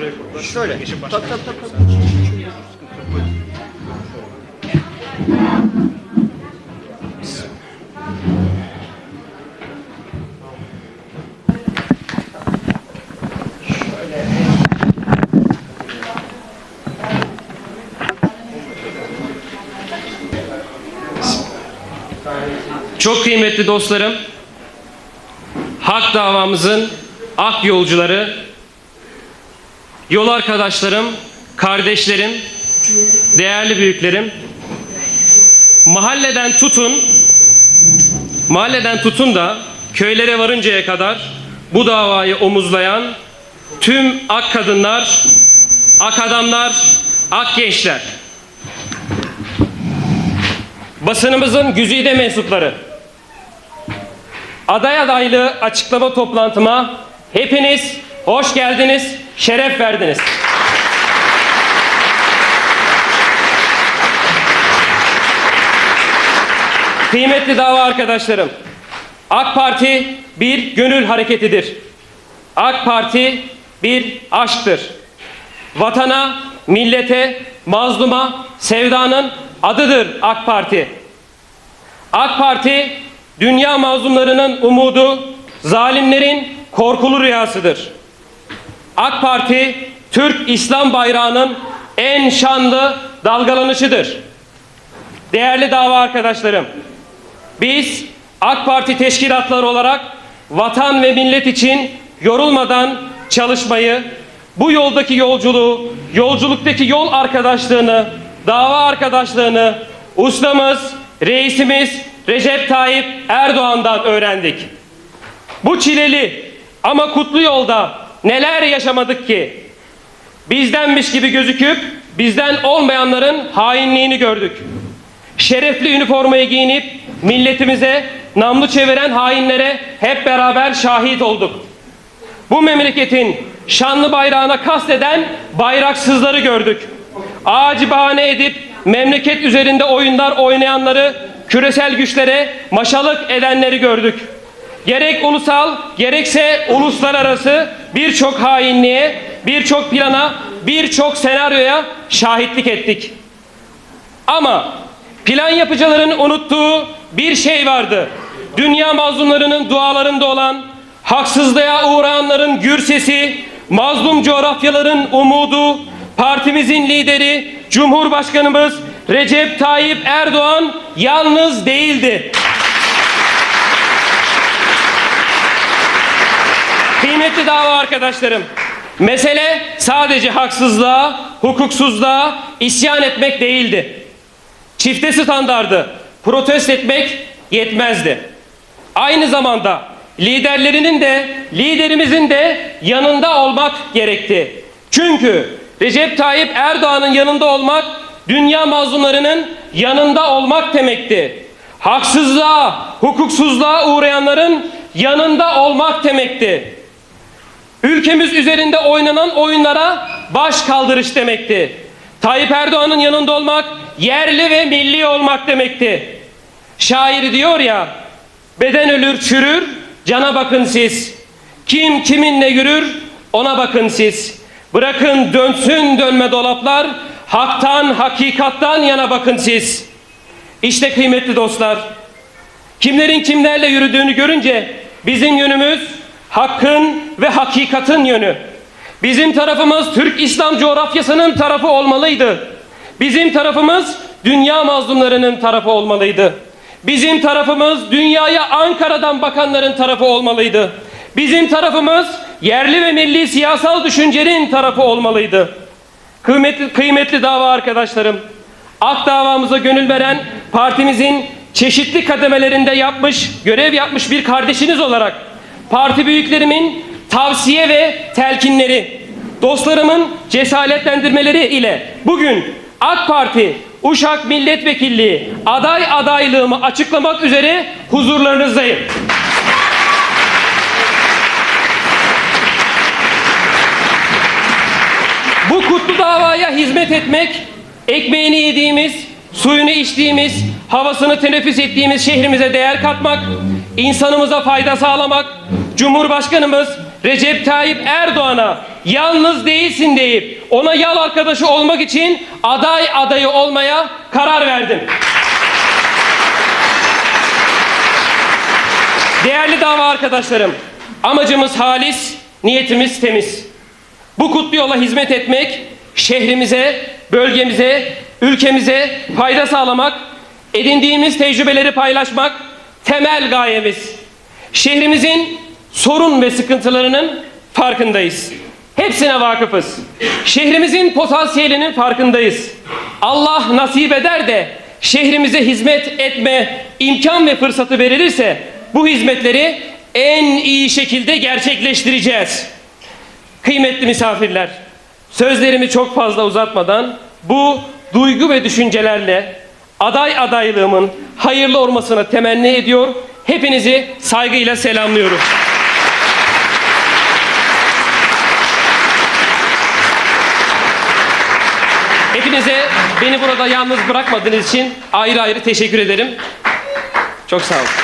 Şuraya. Şöyle. Tabii başka. tabii tabii. tabii. Çok kıymetli dostlarım, hak davamızın ak yolcuları, yol arkadaşlarım, kardeşlerim, değerli büyüklerim, mahalleden tutun, mahalleden tutun da köylere varıncaya kadar bu davayı omuzlayan tüm ak kadınlar, ak adamlar, ak gençler, basınımızın güzide mensupları, aday adaylığı açıklama toplantıma hepiniz hoş geldiniz, şeref verdiniz. Kıymetli dava arkadaşlarım, AK Parti bir gönül hareketidir. AK Parti bir aşktır. Vatana, millete, mazluma, sevdanın adıdır AK Parti. AK Parti, dünya mazlumlarının umudu, zalimlerin korkulu rüyasıdır. AK Parti, Türk İslam bayrağının en şanlı dalgalanışıdır. Değerli dava arkadaşlarım, biz AK Parti teşkilatları olarak vatan ve millet için yorulmadan çalışmayı, bu yoldaki yolculuğu, yolculuktaki yol arkadaşlığını, dava arkadaşlığını ustamız, reisimiz Recep Tayyip Erdoğan'dan öğrendik. Bu çileli ama kutlu yolda neler yaşamadık ki? Bizdenmiş gibi gözüküp bizden olmayanların hainliğini gördük. Şerefli üniformayı giyinip milletimize namlu çeviren hainlere hep beraber şahit olduk. Bu memleketin şanlı bayrağına kasteden bayraksızları gördük. Ağacı bahane edip memleket üzerinde oyunlar oynayanları, küresel güçlere maşalık edenleri gördük. Gerek ulusal gerekse uluslararası birçok hainliğe, birçok plana, birçok senaryoya şahitlik ettik. Ama plan yapıcıların unuttuğu bir şey vardı. Dünya mazlumlarının dualarında olan, haksızlığa uğrayanların gür sesi, mazlum coğrafyaların umudu, partimizin lideri Cumhurbaşkanımız Recep Tayyip Erdoğan yalnız değildi. Kıymetli dava arkadaşlarım, mesele sadece haksızlığa, hukuksuzluğa isyan etmek değildi. Çifte standardı protest etmek yetmezdi. Aynı zamanda liderlerinin de liderimizin de yanında olmak gerekti. Çünkü Recep Tayyip Erdoğan'ın yanında olmak dünya mazlumlarının yanında olmak demekti. Haksızlığa, hukuksuzluğa uğrayanların yanında olmak demekti. Ülkemiz üzerinde oynanan oyunlara baş kaldırış demekti. Tayyip Erdoğan'ın yanında olmak yerli ve milli olmak demekti. Şair diyor ya, beden ölür çürür, cana bakın siz. Kim kiminle yürür, ona bakın siz. Bırakın dönsün dönme dolaplar, haktan, hakikattan yana bakın siz. İşte kıymetli dostlar, kimlerin kimlerle yürüdüğünü görünce bizim yönümüz hakkın ve hakikatin yönü. Bizim tarafımız Türk İslam coğrafyasının tarafı olmalıydı. Bizim tarafımız dünya mazlumlarının tarafı olmalıydı. Bizim tarafımız dünyaya Ankara'dan bakanların tarafı olmalıydı. Bizim tarafımız yerli ve milli siyasal düşüncenin tarafı olmalıydı. Kıymetli, kıymetli dava arkadaşlarım, AK davamıza gönül veren partimizin çeşitli kademelerinde yapmış, görev yapmış bir kardeşiniz olarak parti büyüklerimin tavsiye ve telkinleri, dostlarımın cesaretlendirmeleri ile bugün AK Parti Uşak Milletvekilliği aday adaylığımı açıklamak üzere huzurlarınızdayım. Bu kutlu davaya hizmet etmek, ekmeğini yediğimiz, suyunu içtiğimiz, havasını teneffüs ettiğimiz şehrimize değer katmak, insanımıza fayda sağlamak, Cumhurbaşkanımız Recep Tayyip Erdoğan'a yalnız değilsin deyip ona yal arkadaşı olmak için aday adayı olmaya karar verdim. Değerli dava arkadaşlarım, amacımız halis, niyetimiz temiz. Bu kutlu yola hizmet etmek, şehrimize, bölgemize, ülkemize fayda sağlamak, edindiğimiz tecrübeleri paylaşmak temel gayemiz. Şehrimizin sorun ve sıkıntılarının farkındayız. Hepsine vakıfız. Şehrimizin potansiyelinin farkındayız. Allah nasip eder de şehrimize hizmet etme imkan ve fırsatı verilirse bu hizmetleri en iyi şekilde gerçekleştireceğiz. Kıymetli misafirler, sözlerimi çok fazla uzatmadan bu duygu ve düşüncelerle aday adaylığımın hayırlı olmasını temenni ediyor. Hepinizi saygıyla selamlıyorum. Hepinize beni burada yalnız bırakmadığınız için ayrı ayrı teşekkür ederim. Çok sağ olun.